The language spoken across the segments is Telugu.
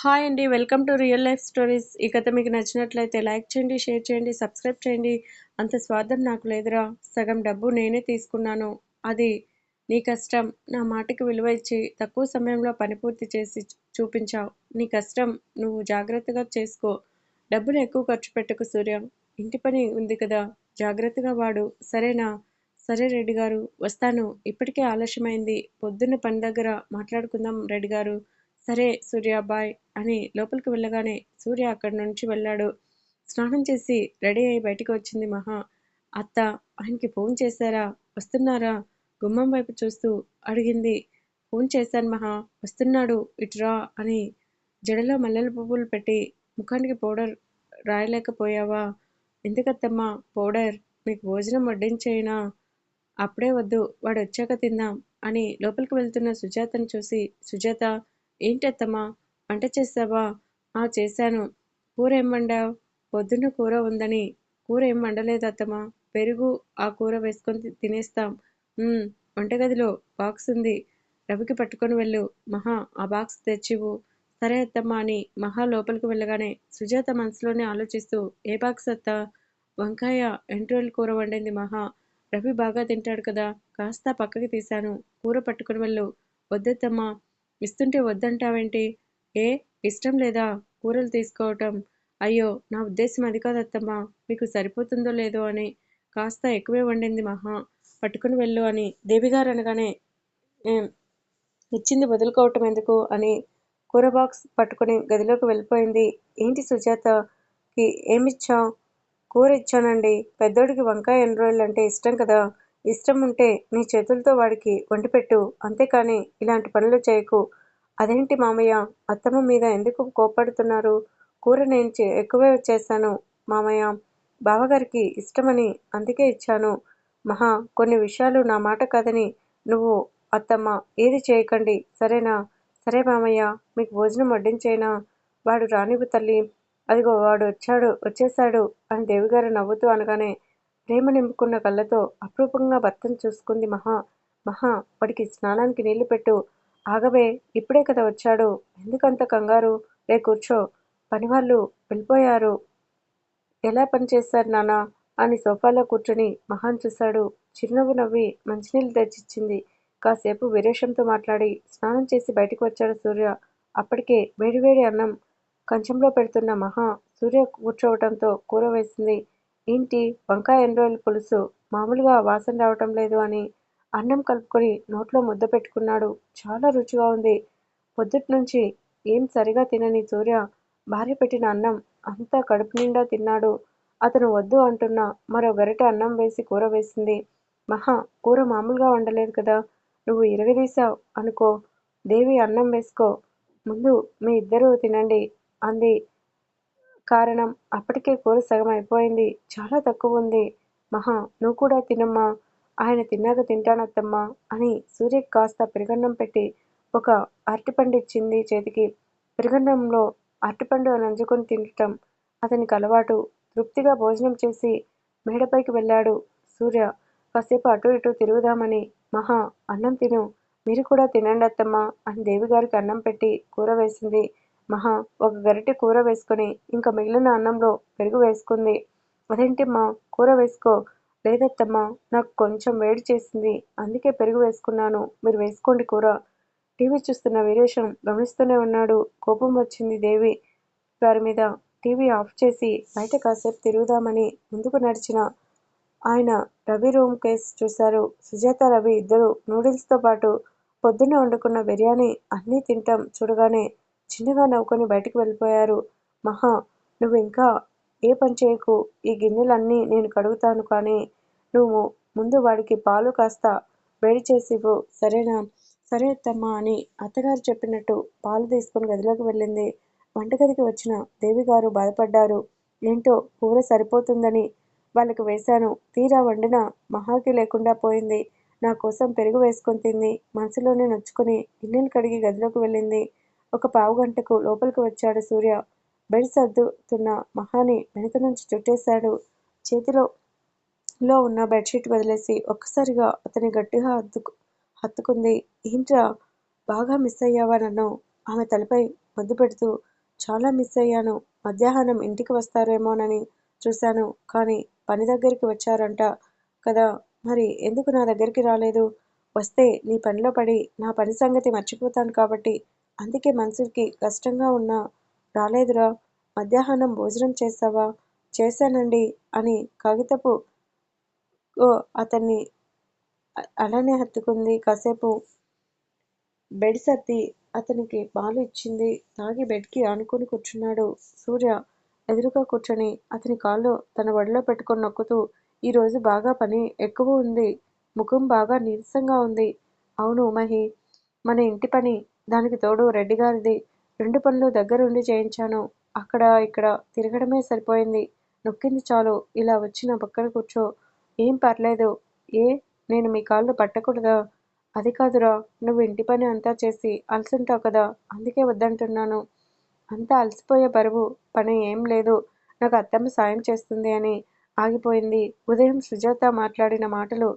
హాయ్ అండి welcome to real life stories ఈ కథ మీకు నచ్చినట్లయితే లైక్ చేయండి షేర్ చేయండి సబ్స్క్రైబ్ చేయండి. అంత స్వార్థం నాకు లేదురా. సగం డబ్బు నేనే తీసుకున్నాను. అది నీ కష్టం. నా మాటకి విలువ ఇచ్చి తక్కువ సమయంలో పని పూర్తి చేసి చూపించావు. నీ కష్టం నువ్వు జాగ్రత్తగా చేసుకో. డబ్బులు ఎక్కువ ఖర్చు పెట్టకు సూర్య. ఇంటి పని ఉంది కదా. జాగ్రత్తగా వాడు. సరేనా? సరే రెడ్డి గారు. వస్తాను. ఇప్పటికే ఆలస్యమైంది. పొద్దున్న పని దగ్గర మాట్లాడుకుందాం రెడ్డి గారు. సరే సూర్య బాయ్ అని లోపలికి వెళ్ళగానే సూర్య అక్కడి నుంచి వెళ్ళాడు. స్నానం చేసి రెడీ అయి బయటికి వచ్చింది మహా. అత్త ఆయనకి ఫోన్ చేశారా? వస్తున్నారా? గుమ్మం వైపు చూస్తూ అడిగింది. ఫోన్ చేశాను మహా. వస్తున్నాడు ఇటురా అని జడలో మల్లెల పువ్వులు పెట్టి ముఖానికి పౌడర్ రాయలేకపోయావా? ఎందుకత్తమ్మా పౌడర్ మీకు భోజనం వడ్డించేయనా అప్పుడే వద్దు వాడు వచ్చాక తిందాం అని లోపలికి వెళ్తున్న సుజాతను చూసి సుజాత ఏంటత్తమ్మా? వంట చేస్తావా? ఆ చేశాను. కూర ఏం వండావు? పొద్దున్న కూర ఉందని. కూర ఏం వండలేదు అత్తమ్మా పెరుగు ఆ కూర వేసుకొని తినేస్తాం. వంటగదిలో బాక్స్ ఉంది. రవికి పట్టుకొని వెళ్ళు. మహా ఆ బాక్స్ తెచ్చివు. సరే అత్తమ్మా అని మహా లోపలికి వెళ్ళగానే సుజాత మనసులోనే ఆలోచిస్తూ ఏ బాక్స్ అత్త? వంకాయ ఎంట్రోల్ కూర వండింది మహా. రవి బాగా తింటాడు కదా. కాస్త పక్కకి తీశాను. కూర పట్టుకుని వెళ్ళు. వద్దత్తమ్మా. ఇస్తుంటే వద్దంటావేంటి? ఏ? ఇష్టం లేదా? కూరలు తీసుకోవటం. అయ్యో నా ఉద్దేశం అది కాదత్తమ్మా మీకు సరిపోతుందో లేదో అని. కాస్త ఎక్కువే వండింది మహా. పట్టుకుని వెళ్ళు అని. దేవిగారు అనగానే ఇచ్చింది వదులుకోవటం ఎందుకు? అని కూర బాక్స్ పట్టుకుని గదిలోకి వెళ్ళిపోయింది. ఏంటి సుజాతకి? ఏమిచ్చావు? కూర ఇచ్చానండి. పెద్దోడికి వంకాయ ఎన్రోల్ అంటే ఇష్టం కదా. ఇష్టం ఉంటే నీ చేతులతో వాడికి వండిపెట్టు అంతేకాని ఇలాంటి పనులు చేయకు. అదేంటి మామయ్య? అత్తమ్మ మీద ఎందుకు కోపడుతున్నారు కూర నేను ఎక్కువే చేశాను మామయ్య. బావగారికి ఇష్టమని అందుకే ఇచ్చాను. మహా కొన్ని విషయాలు నా మాట కాదని నువ్వు అత్తమ్మ ఏది చేయకండి. సరేనా? సరే మామయ్య మీకు భోజనం వడ్డించేనా? వాడు రానివ్వు తల్లి. అదిగో వాడు వచ్చాడు వచ్చేశాడు అని దేవిగారు నవ్వుతూ అనగానే ప్రేమ నింపుకున్న కళ్ళతో అప్రూపంగా భర్తను చూసుకుంది మహా. మహా వాడికి స్నానానికి నీళ్ళు పెట్టు. ఆగవే ఇప్పుడే కదా వచ్చాడు. ఎందుకంత కంగారు? రే కూర్చో. పనివాళ్ళు వెళ్ళిపోయారు. ఎలా పనిచేశారు నానా అని సోఫాలో కూర్చొని మహాన్ చూశాడు. చిరునవ్వు నవ్వి మంచినీళ్ళు తెచ్చిచ్చింది. కాసేపు విరేషంతో మాట్లాడి స్నానం చేసి బయటకు వచ్చాడు సూర్య. అప్పటికే వేడివేడి అన్నం కంచంలో పెడుతున్న మహా సూర్య కూర్చోవటంతో కూర వేసింది ఏంటి? వంకాయ ఎన్ని పులుసు? మామూలుగా వాసన రావటం లేదు అని అన్నం కలుపుకొని నోట్లో ముద్ద పెట్టుకున్నాడు. చాలా రుచిగా ఉంది. పొద్దుటి నుంచి ఏం సరిగా తినని సూర్య భార్య పెట్టిన అన్నం అంతా కడుపు నిండా తిన్నాడు. అతను వద్దు అంటున్నా మరో గరిటె అన్నం వేసి కూర వేసింది. మహా కూర మామూలుగా వండలేదు కదా. నువ్వు ఇరగదీశావు అనుకో. దేవి అన్నం వేసుకో. ముందు మీ ఇద్దరూ తినండి అంది కారణం అప్పటికే కూర సగం అయిపోయింది. చాలా తక్కువ ఉంది. మహా నువ్వు కూడా తినమ్మా. ఆయన తిన్నాక తింటానత్తమ్మా అని సూర్య కాస్త పెరుగన్నం పెట్టి ఒక అరటిపండు ఇచ్చింది చేతికి. పెరుగన్నంలో అరటిపండు అని అంజుకొని తినటం అతనికి అలవాటు. తృప్తిగా భోజనం చేసి మేడపైకి వెళ్ళాడు సూర్య. కాసేపు అటు ఇటు తిరుగుదామని మహా అన్నం తిను. మీరు కూడా తినండి అత్తమ్మా అని దేవిగారికి అన్నం పెట్టి కూర వేసింది. మహా ఒక గరిటె కూర వేసుకుని ఇంకా మిగిలిన అన్నంలో పెరుగు వేసుకుంది. అదేంటిమ్మా కూర వేసుకో. లేదత్తమ్మా నాకు కొంచెం వేడి చేసింది. అందుకే పెరుగు వేసుకున్నాను. మీరు వేసుకోండి కూర. టీవీ చూస్తున్న వీరేశం గమనిస్తూనే ఉన్నాడు. కోపం వచ్చింది దేవి వారి మీద. టీవీ ఆఫ్ చేసి బయట కాసేపు తిరుగుదామని ముందుకు నడిచిన ఆయన రవి రూమ్ కేసు చూశారు. సుజాత రవి ఇద్దరు నూడిల్స్తో పాటు పొద్దున్న వండుకున్న బిర్యానీ అన్నీ తింటాం చూడగానే చిన్నగా నవ్వుకొని బయటికి వెళ్ళిపోయారు. మహా నువ్వు ఇంకా ఏ పని చేయకు. ఈ గిన్నెలన్నీ నేను కడుగుతాను కానీ నువ్వు ముందు వాడికి పాలు కాస్త వేడి చేసివ్వు సరేనా? సరే అత్తమ్మా అని అత్తగారు చెప్పినట్టు పాలు తీసుకుని గదిలోకి వెళ్ళింది. వంటగదికి వచ్చిన దేవిగారు బాధపడ్డారు. ఏంటో కూర సరిపోతుందని వాళ్ళకి వేశాను. తీరా వండిన మహాకి లేకుండా పోయింది. నా కోసం పెరుగు వేసుకొని తింది. మనసులోనే నొచ్చుకొని గిన్నెలు కడిగి గదిలోకి వెళ్ళింది. ఒక పావు గంటకు లోపలికి వచ్చాడు సూర్య. బెడ్ సర్దుతున్న మహాని వెనుక నుంచి చుట్టేశాడు. చేతిలో లో ఉన్న బెడ్షీట్ వదిలేసి ఒక్కసారిగా అతని గట్టిగా హత్తుకు హత్తుకుంది. ఏంట్రా బాగా మిస్ అయ్యావా నన్ను? ఆమె తలపై ముద్దు పెడుతూ చాలా మిస్ అయ్యాను. మధ్యాహ్నం ఇంటికి వస్తారేమోనని చూశాను. కానీ పని దగ్గరికి వచ్చారంట కదా. మరి ఎందుకు నా దగ్గరికి రాలేదు? వస్తే నీ పనిలో పడి నా పని సంగతి మర్చిపోతాను కాబట్టి అందుకే మనసుకి కష్టంగా ఉన్నా రాలేదురా మధ్యాహ్నం భోజనం చేశావా చేశానండి అని కాగితపు అతన్ని అలానే హత్తుకుంది. కాసేపు బెడ్ సర్ది అతనికి పాలు ఇచ్చింది. తాగి బెడ్కి ఆనుకుని కూర్చున్నాడు సూర్య. ఎదురుగా కూర్చొని అతని కాళ్ళు తన ఒడిలో పెట్టుకొని నొక్కుతూ ఈ రోజు బాగా పని ఎక్కువ ఉంది. ముఖం బాగా నీరసంగా ఉంది. అవును మహి మన ఇంటి పని దానికి తోడు రెడ్డి గారిది రెండు పనులు దగ్గరుండి చేయించాను. అక్కడ ఇక్కడ తిరగడమే సరిపోయింది. నొక్కింది చాలు. ఇలా వచ్చి నా పక్కన కూర్చో. ఏం పర్లేదు. ఏ? నేను మీ కాళ్ళు పట్టకూడదా? అది కాదురా. నువ్వు ఇంటి పని అంతా చేసి అలసుంటావు కదా. అందుకే వద్దంటున్నాను. అంతా అలసిపోయే బరువు. పని ఏం లేదు. నాకు అత్తమ్మ సాయం చేస్తుంది అని ఆగిపోయింది. ఉదయం సుజాత మాట్లాడిన మాటలు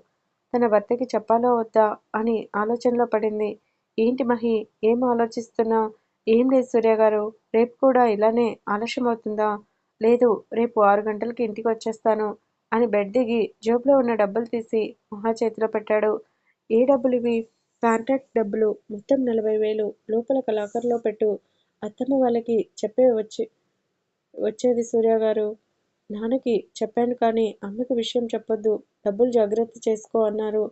తన భర్తకి చెప్పాలో వద్దా అని ఆలోచనలో పడింది. ఏంటి మహి? ఏం ఆలోచిస్తున్నా? ఏం లేదు సూర్య గారు. రేపు కూడా ఇలానే ఆలస్యం అవుతుందా లేదు రేపు ఆరు గంటలకి ఇంటికి వచ్చేస్తాను అని బెడ్ దిగి జేబులో ఉన్న డబ్బులు తీసి మహా చేతిలో పెట్టాడు. ఏ డబ్బులు ఇవి? కాంట్రాక్ట్ డబ్బులు. మొత్తం నలభై వేలు. లోపల లాకర్లో పెట్టు. అత్తమ్మ వాళ్ళకి చెప్పే వచ్చి వచ్చేది సూర్య గారు. నాన్నకి చెప్పాను కానీ అమ్మకి విషయం చెప్పొద్దు. డబ్బులు జాగ్రత్త చేసుకో అన్నారు.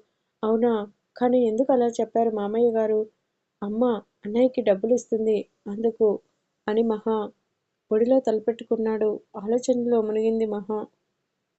అవునా? కానీ ఎందుకు అలా చెప్పారు మామయ్య గారు? అమ్మ అన్నయ్యకి డబ్బులు ఇస్తుంది అందుకు అని మహా ఒడిలో తలపెట్టుకున్నాడు. ఆలోచనలో మునిగింది మహా.